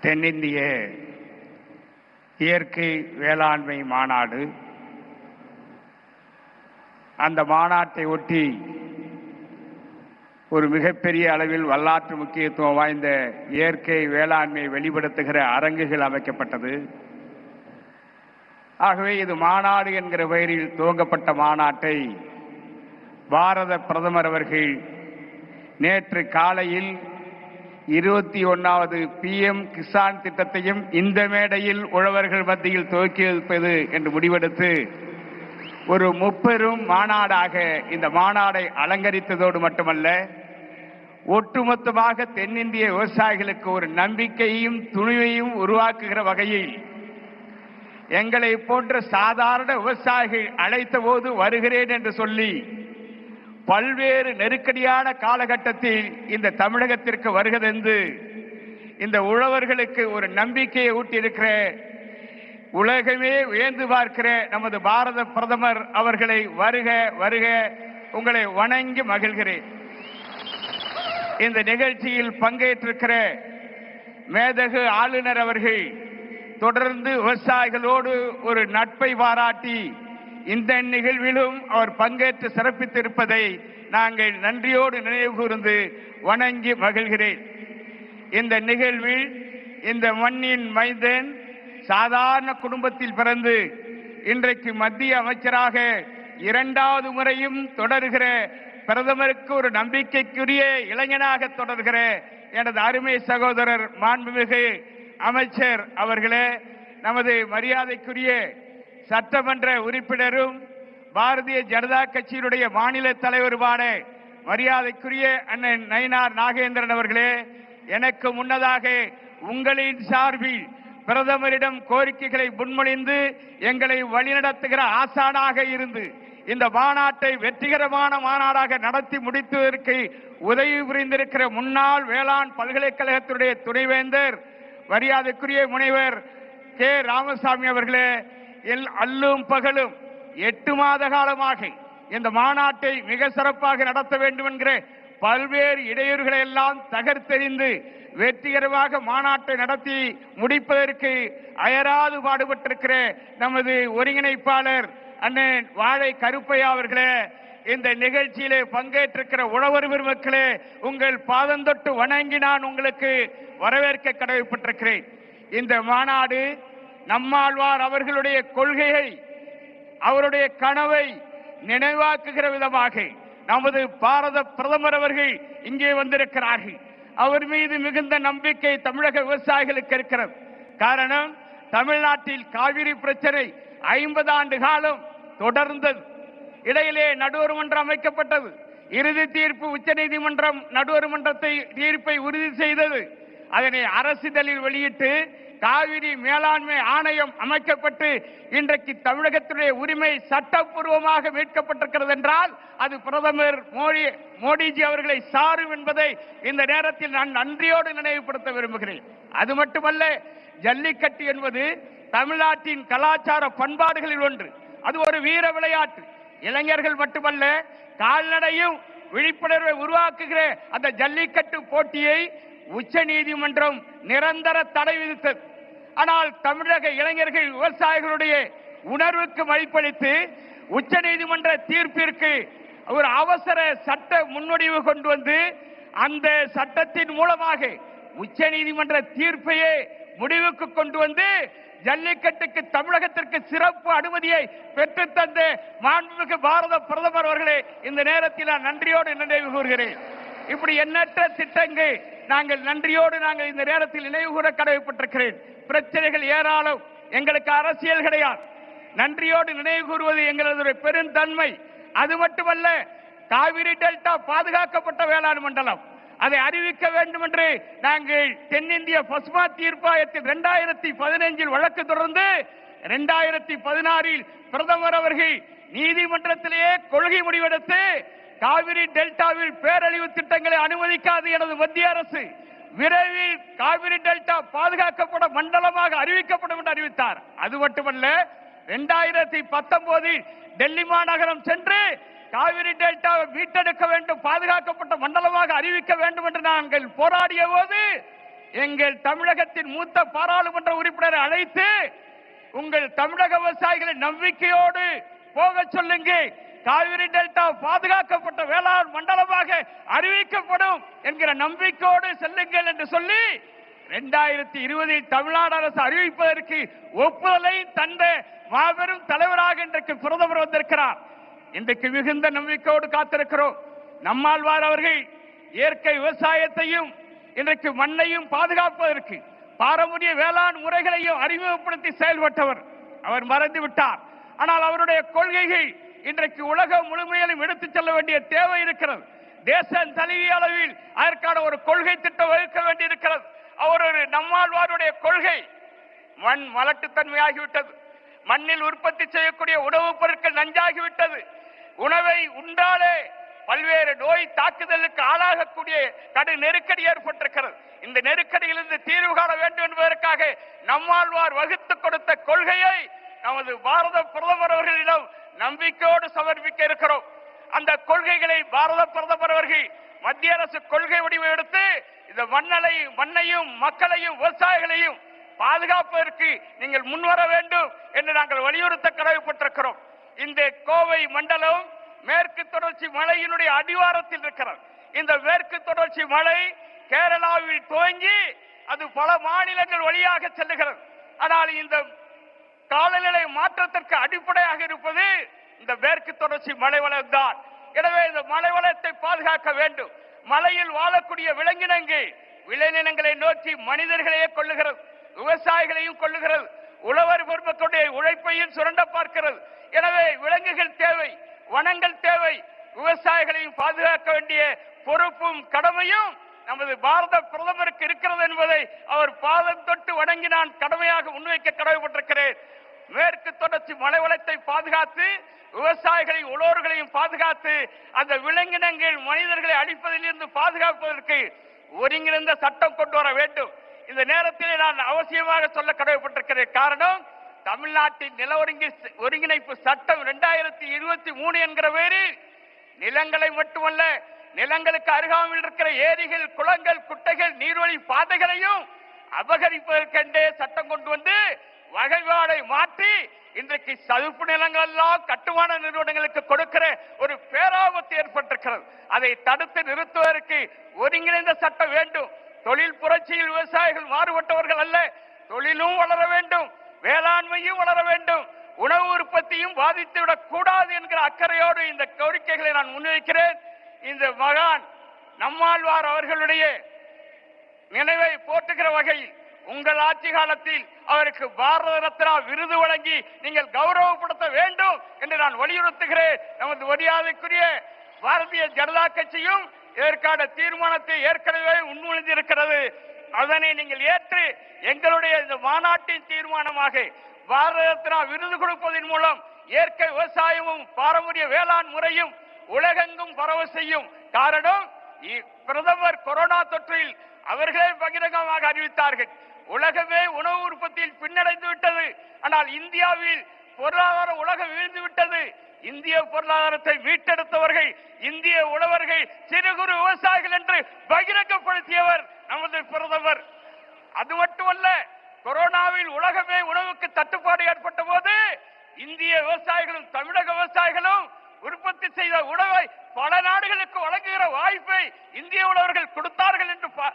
தென்னிந்திய இயற்கை வேளாண்மை மாநாடு. அந்த மாநாட்டை ஒட்டி ஒரு மிகப்பெரிய அளவில் வரலாற்று முக்கியத்துவம் வாய்ந்த இயற்கை வேளாண்மை வெளிப்படுத்துகிற அரங்குகள் அமைக்கப்பட்டது. ஆகவே இது மாநாடு என்கிற பெயரில் துவங்கப்பட்ட மாநாட்டை பாரத பிரதமர் அவர்கள் நேற்று காலையில் இருபத்தி ஒன்னாவது பிஎம் கிசான் திட்டத்தையும் இந்த மேடையில் உழவர்கள் மத்தியில் துவக்கி வைப்பது என்று முடிவெடுத்து ஒரு முப்பெரும் மாநாடாக இந்த மாநாடை அலங்கரித்ததோடு மட்டுமல்ல ஒட்டுமொத்தமாக தென்னிந்திய விவசாயிகளுக்கு ஒரு நம்பிக்கையும் துணிவையும் உருவாக்குகிற வகையில் எங்களை போன்ற சாதாரண விவசாயிகள் அழைத்த போது வருகிறேன் என்று சொல்லி பல்வேறு நெருக்கடியான காலகட்டத்தில் இந்த தமிழகத்திற்கு வருகதென்று இந்த உழவர்களுக்கு ஒரு நம்பிக்கையை ஊட்டியிருக்கிற உலகமே வியந்து பார்க்கிற நமது பாரத பிரதமர் அவர்களை வருக வருக உங்களை வணங்கி மகிழ்கிறேன். இந்த நிகழ்ச்சியில் பங்கேற்றிருக்கிற மேதகு ஆளுநர் அவர்கள் தொடர்ந்து விவசாயிகளோடு ஒரு நட்பை பாராட்டி இந்த நிகழ்விலும் அவர் பங்கேற்று சிறப்பித்திருப்பதை நாங்கள் நன்றியோடு நினைவு கூர்ந்து வணங்கி மகிழ்கிறேன். இந்த நிகழ்வில் இந்த மண்ணின் மைந்தன் சாதாரண குடும்பத்தில் பிறந்து இன்றைக்கு மத்திய அமைச்சராக இரண்டாவது முறையும் தொடர்கிற பிரதமருக்கு ஒரு நம்பிக்கைக்குரிய இளைஞனாக தொடர்கிற எனது அருமை சகோதரர் மாண்புமிகு அமைச்சர் அவர்களே நமது மரியாதைக்குரிய சட்டமன்ற உறுப்பினரும் பாரதிய ஜனதா கட்சியினுடைய மாநில தலைவருமான மரியாதைக்குரிய அண்ணன் நயினார் நாகேந்திரன் அவர்களே எனக்கு முன்னதாக உங்களின் சார்பில் பிரதமரிடம் கோரிக்கைகளை முன்மொழிந்து எங்களை வழிநடத்துகிற ஆசானாக இருந்து இந்த மாநாட்டை வெற்றிகரமான மாநாடாக நடத்தி முடித்ததற்கு உதவி புரிந்திருக்கிற முன்னாள் வேளாண் பல்கலைக்கழகத்துடைய துணைவேந்தர் மரியாதைக்குரிய முனைவர் கே. ராமசாமி அவர்களே அல்லும் பகலும் எட்டு மாத காலமாக இந்த மாநாட்டை மிக சிறப்பாக நடத்த வேண்டும் என்கிற பல்வேறு இடையூறுகளை எல்லாம் தகர்த்தெறிந்து வெற்றிகரமாக மாநாட்டை நடத்தி முடிப்பதற்கு அயராது பாடுபட்டிருக்கிற நமது ஒருங்கிணைப்பாளர் அண்ணன் வாழை கருப்பையா அவர்களே இந்த நிகழ்ச்சியிலே பங்கேற்றிருக்கிற உழவர் பெருமக்களே உங்கள் பாதந்தொட்டு வணங்கி நான் உங்களுக்கு வரவேற்க கடமைப்பட்டிருக்கிறேன். இந்த மாநாடு நம்மாழ்வார் அவர்களுடைய கொள்கையை அவருடைய கனவை நினைவாக்குகிற விதமாக நமது பாரத பிரதமர் அவர்கள் இங்கே வந்திருக்கிறார்கள். அவர் மீது மிகுந்த நம்பிக்கை தமிழக விவசாயிகளுக்கு இருக்கிறது. காரணம் தமிழ்நாட்டில் காவிரி பிரச்சனை ஐம்பது ஆண்டு காலம் தொடர்ந்தது. இடையிலே நடுவர் மன்றம் அமைக்கப்பட்டது. இறுதி தீர்ப்பு உச்சநீதிமன்றம் நடுவர் மன்றத்தை தீர்ப்பை உறுதி செய்தது. அதனை அரசிதழில் வெளியிட்டு காவிரி மேலாண்மை ஆணையம் அமைக்கப்பட்டு இன்றைக்கு தமிழகத்தினுடைய உரிமை சட்டப்பூர்வமாக மீட்கப்பட்டிருக்கிறது என்றால் அது பிரதமர் மோடி மோடிஜி அவர்களை சாரும் என்பதை இந்த நேரத்தில் நான் நன்றியோடு நினைவுபடுத்த விரும்புகிறேன். அது மட்டுமல்ல ஜல்லிக்கட்டு என்பது தமிழ்நாட்டின் கலாச்சார பண்பாடுகளில் ஒன்று. அது ஒரு வீர விளையாட்டு. இளைஞர்கள் மட்டுமல்ல கால்நடையும் விழிப்புணர்வை உருவாக்குகிற அந்த ஜல்லிக்கட்டு போட்டியை உச்ச நீதிமன்றம் நிரந்தர தடை விதித்தது. ஆனால் தமிழக இளைஞர்கள் விவசாயிகளுடைய உணர்வுக்கு மதிப்பளித்து உச்ச நீதிமன்ற தீர்ப்பிற்கு ஒரு அவசர சட்ட முன்வடிவு கொண்டு வந்து அந்த சட்டத்தின் மூலமாக உச்ச நீதிமன்ற தீர்ப்பையே முடிவுக்கு கொண்டு வந்து ஜல்லிக்கட்டுக்கு தமிழகத்திற்கு சிறப்பு அனுமதியை பெற்றுத்தந்த மாண்புமிகு பாரத பிரதமர் அவர்களே இந்த நேரத்தில் நான் நன்றியோடு நினைவு கூறுகிறேன். இப்படி எண்ணற்ற திட்டங்கள் நாங்கள் நன்றியோடு நாங்கள் இந்த நேரத்தில் நினைவு கூட கடமைப்பட்டிருக்கிறேன். பிரச்சனைகள் ஏராளம். எங்களுக்கு அரசியல் கிடையாது. நன்றியோடு நினைவு கூறுவது எங்களது பெருந்தன்மை அது மட்டுமல்ல காவிரி டெல்டா பாதுகாக்கப்பட்ட வேளாண் மண்டலம். அதை அறிவிக்க வேண்டும் என்று நாங்கள் தென்னிந்திய பசுமா தீர்ப்பாயத்தில் இரண்டாயிரத்தி பதினைஞ்சில் வழக்கு தொடர்ந்து இரண்டாயிரத்தி பதினாறில் பிரதமர் அவர்கள் நீதிமன்றத்திலேயே கொள்கை முடிவெடுத்து காவிரி டெல்டாவில் பேரழிவு திட்டங்களை அனுமதிக்காது எனது மத்திய அரசு விரைவில் காவிரி டெல்டா பாதுகாக்கப்பட மண்டலமாக அறிவிக்கப்படும் என்று அறிவித்தார். அது மட்டுமல்ல இரண்டாயிரத்தி பத்தொன்பதில் டெல்லி மாநகரம் சென்று காவிரி டெல்டாவை மீட்டெடுக்க வேண்டும் பாதுகாக்கப்பட்ட மண்டலமாக அறிவிக்க வேண்டும் என்று நாங்கள் போராடிய போது எங்கள் தமிழகத்தின் மூத்த பாராளுமன்ற உறுப்பினரை அழைத்து உங்கள் தமிழக விவசாயிகளை நம்பிக்கையோடு போக சொல்லுங்கள். காவிரி டெல்டா பாதுகாக்கப்பட்ட வேளாண் மண்டலமாக அறிவிக்கப்படும் என்கிற நம்பிக்கையோடு செல்லுங்கள் என்று சொல்லி இரண்டாயிரத்தி இருபதில் தமிழ்நாடு அரசு அறிவிப்பதற்கு ஒப்புதலை தந்த மாபெரும் தலைவராக இன்றைக்கு பிரதமர் வந்திருக்கிறார். இன்றைக்கு மிகுந்த நம்பிக்கையோடு காத்திருக்கிறோம். நம்மாழ்வார் அவர்கள் இயற்கை விவசாயத்தையும் இன்றைக்கு மண்ணையும் பாதுகாப்பதற்கு பாரம்பரிய வேளாண் முறைகளையும் அறிமுகப்படுத்தி செயல்பட்டவர். அவர் மறந்து விட்டார் ஆனால் அவருடைய கொள்கைகள் இன்றைக்கு உலகம் முழுமையிலும் எடுத்துச் செல்ல வேண்டிய தேவை இருக்கிறது. தேச தழுவிய அளவில் அதற்கான ஒரு கொள்கை திட்டம் வகுக்க வேண்டியிருக்கிறது. அவர் ஒரு நம்மாழ்வாருடைய கொள்கை. மண் மலட்டுத்தன்மையாகிவிட்டது மண்ணில் உற்பத்தி செய்யக்கூடிய உணவுப் பொருட்கள் நஞ்சாகிவிட்டது. உணவை உண்டாலே பல்வேறு நோய் தாக்குதலுக்கு ஆளாகக்கூடிய கடு நெருக்கடி ஏற்பட்டிருக்கிறது. இந்த நெருக்கடியிலிருந்து தீர்வு காண வேண்டும் என்பதற்காக நம்மாழ்வார் வகுத்து கொடுத்த கொள்கையை நமது பாரத பிரதமர் அவர்களிடம் நம்பிக்கையோடு சமர்ப்பிக்க இருக்கிறோம். அந்த கொள்கைகளை பாரத பிரதமர் அவர்கள் மத்திய அரசு கொள்கை வடிவம் எடுத்து இந்த மண்ணலை மண்ணையும் மக்களையும் விவசாயிகளையும் பாதுகாப்பதற்கு நீங்கள் முன்வர வேண்டும் என்று நாங்கள் வலியுறுத்த கடமைப்பட்டிருக்கிறோம். இந்த கோவை மண்டலம் மேற்கு தொடர்ச்சி மலையினுடைய அடிவாரத்தில் இருக்கிறது. இந்த மேற்கு தொடர்ச்சி மலை கேரளாவில் துவங்கி அது பல மாநிலங்கள் வழியாக செல்லுகிறது. ஆனால் இந்த காலநிலை மாற்றத்திற்கு அடிப்படையாக இருப்பது இந்த மேற்கு தொடர்ச்சி மலைவளம் தான். எனவே இந்த மலைவளத்தை பாதுகாக்க வேண்டும். மலையில் வாழக்கூடிய விலங்கினங்கள் விளைநிலங்களை நோக்கி மனிதர்களையே கொள்ளுகிறது விவசாயிகளையும் கொள்ளுகிறது உழவர் பெருமக்களுடைய உழைப்பையும் சுரண்ட பார்க்கிறது. எனவே விலங்குகள் தேவை வனங்கள் தேவை. விவசாயிகளையும் பாதுகாக்க வேண்டிய பொறுப்பும் கடமையும் நமது பாரத பிரதமர் நமக்கு இருக்கிறது என்பதை அவர் பாதம் தொட்டு வணங்கி நான் கடமையாக முன்வைக்க கடமைப்பட்டிருக்கிறேன். மேற்கு தொடர்ச்சி மலைவளத்தை பாதுகாத்து விவசாயிகளை உழவர்களையும் பாதுகாத்து அந்த விலங்கினங்கள் மனிதர்களை அழிப்பதிலிருந்து பாதுகாப்பதற்கு ஒருங்கிணைந்த சட்டம் கொண்டு வர வேண்டும். இந்த நேரத்தில் நான் அவசியமாக சொல்ல கடமைப்பட்டிருக்கிறேன். காரணம் தமிழ்நாட்டின் நில ஒருங்கி ஒருங்கிணைப்பு சட்டம் இரண்டாயிரத்தி இருபத்தி மூணு என்கிற பேரில் நிலங்களை மட்டுமல்ல நிலங்களுக்கு அருகாமையில் இருக்கிற ஏரிகள் குளங்கள் குட்டைகள் நீர்வழி பாதைகளையும் அபகரிப்பதற்கென்றே சட்டம் கொண்டு வந்து வகைப்பாடை மாற்றி இன்றைக்கு சதுப்பு நிலங்கள் எல்லாம் கட்டுமான நிறுவனங்களுக்கு கொடுக்கிற ஒரு பேராபத்து ஏற்பட்டிருக்கிறது. அதை தடுத்து நிறுத்துவதற்கு ஒருங்கிணைந்த சட்டம் வேண்டும். தொழில் புரட்சியில் விவசாயிகள் மாறுபட்டவர்கள் அல்ல. தொழிலும் வளர வேண்டும். வேளாண்மையும் வளர வேண்டும். உணவு உற்பத்தியும் பாதித்துவிடக் கூடாது என்கிற அக்கறையோடு இந்த கோரிக்கைகளை நான் முன்வைக்கிறேன். இந்த மகான் நம்மாழ்வார் அவர்களுடைய நினைவை போட்டுகிற வகையில் உங்கள் ஆட்சி காலத்தில் அவருக்கு பாரத ரத்னா விருது வழங்கி நீங்கள் கௌரவப்படுத்த வேண்டும் என்று நான் வலியுறுத்துகிறேன். நமது மரியாதைக்குரிய பாரதிய ஜனதா கட்சியும் ஏற்காடு தீர்மானத்தை ஏற்கனவே முன்மொழிந்திருக்கிறது. அதனை நீங்கள் ஏற்று எங்களுடைய இந்த மாநாட்டின் தீர்மானமாக பாரத ரத்னா விருது கொடுப்பதன் மூலம் இயற்கை விவசாயமும் பாரம்பரிய வேளாண் முறையும் உலகெங்கும் பரவ செய்யும். காரணம் இ- பிரதமர் கொரோனா தொற்றில் அவர்களே பகிரங்கமாக அறிவித்தார்கள். உலகமே உணவு உற்பத்தியில் பின்னடைந்து விட்டது. ஆனால் இந்தியாவில் பொருளாதார உலகம் வீழ்ந்து விட்டது. இந்திய பொருளாதாரத்தை மீட்டெடுத்தவர்கள் இந்திய உழவர்கள் சிறு குறு விவசாயிகள் என்று பகிரங்கப்படுத்தியவர் நமது பிரதமர். அது மட்டுமல்ல கொரோனாவில் உலகமே உணவுக்கு தட்டுப்பாடு ஏற்பட்ட போது இந்திய விவசாயிகளும் தமிழக விவசாயிகளும் உற்பத்தி செய்த உணவை பல நாடுகளுக்கு வழங்குகிற வாய்ப்பை இந்திய உழவர்கள் கொடுத்தார்கள் என்று பா-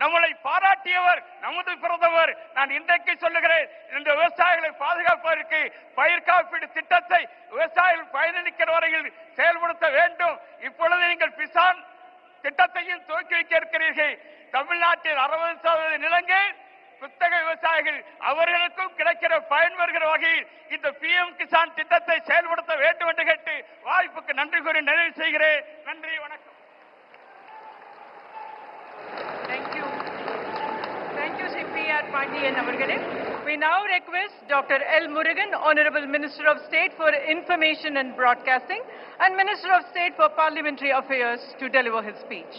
நம்மளை பாராட்டியவர் நமது பிரதமர். நான் இன்றைக்கு சொல்லுகிறேன் இந்த விவசாயிகளை பாதுகாப்பதற்கு பயிர் காப்பீடு திட்டத்தை விவசாயிகள் பயனளிக்கிற வரையில் செயல்படுத்த வேண்டும். இப்பொழுது நீங்கள் பிசான் திட்டத்தையும் துவக்கி வைக்க இருக்கிறீர்கள். தமிழ்நாட்டில் அறுபது சதவீத நிலங்கள் குத்தக விவசாயிகள் அவர்களுக்கும் கிடைக்கிற பயன் வருகிற வகையில் இந்த பி எம் கிசான் திட்டத்தை செயல்படுத்த வேண்டும் என்று கேட்டு வாய்ப்புக்கு நன்றி கூறி நிறைவு செய்கிறேன் நன்றி வணக்கம் Thank you. Thank you, C.P.R. We now request Dr. L. Murugan, Honorable Minister of State for Information and Broadcasting and Minister of State for Parliamentary Affairs to deliver his speech.